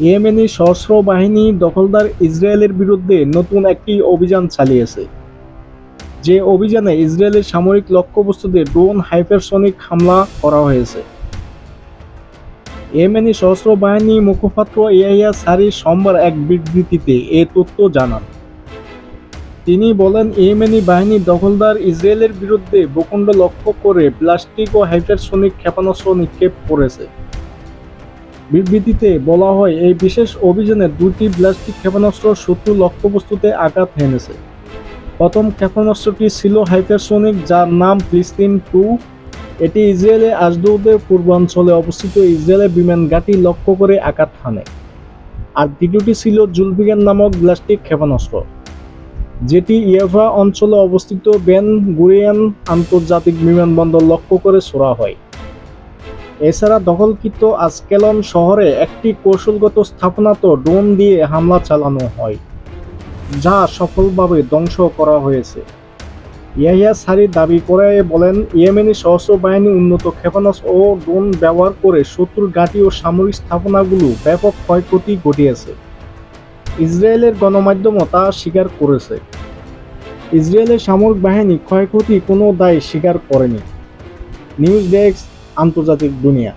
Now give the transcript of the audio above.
Yemeni সশস্ত্র বাহিনী দখলদার ইসরায়েলের বিরুদ্ধে নতুন একটি অভিযান চালিয়েছে। যে অভিযানে ইসরায়েলের সামরিক লক্ষ্যবস্তুতে ড্রোন হাইপারসনিক হামলা করা হয়েছে। ইয়েমেনি সশস্ত্র বাহিনী মুখপাত্র ইয়াহিয়া সারি সোমবার এক বিবৃতিতে এ তথ্য জানান। তিনি বলেন, ইয়েমেনি বাহিনী দখলদার ইসরায়েলের বিরুদ্ধে ভূখণ্ড লক্ষ্য করে প্লাস্টিক ও হাইপারসনিক ক্ষেপণাস্ত্র নিক্ষেপ করেছে। বিবৃতিতে বলা হয়, এই বিশেষ অভিযানে দুটি ব্লাস্টিক ক্ষেপণাস্ত্র শত্রু লক্ষ্যবস্তুতে আঘাত হেনেছে। প্রথম ক্ষেপণাস্ত্রটি ছিল হাইপারসনিক, যার নাম ফিলিস্তিন টু। এটি ইসরায়েলে আজদৌদের পূর্বাঞ্চলে অবস্থিত ইসরায়েলের বিমান ঘাঁটি লক্ষ্য করে আঘাত হানে। আর দ্বিতীয়টি ছিল জুলফিগান নামক ব্লাস্টিক ক্ষেপণাস্ত্র, যেটি ইয়েভা অঞ্চলে অবস্থিত বেন গুরিয়ান আন্তর্জাতিক বিমানবন্দর লক্ষ্য করে ছোড়া হয়। এছাড়া দখলকৃত আজকেলন শহরে একটি কৌশলগত স্থাপনাত ড্রোন দিয়ে হামলা চালানো হয়, যা সফলভাবে ধ্বংস করা হয়েছে। ইয়াহিয়া সারি দাবি করে বলেন, ইয়েমেনি সশস্ত্র বাহিনী উন্নত ক্ষেপণাস্ত্র ও ড্রোন ব্যবহার করে শত্রুর ঘাঁটি ও সামরিক স্থাপনাগুলো ব্যাপক ক্ষয়ক্ষতি ঘটিয়েছে। ইসরায়েলের গণমাধ্যমও তা স্বীকার করেছে। ইসরায়েলের সামরিক বাহিনী ক্ষয়ক্ষতি কোনো দায় স্বীকার করেনি। নিউজ ডেস্ক আন্তর্জাতিক দুনিয়া।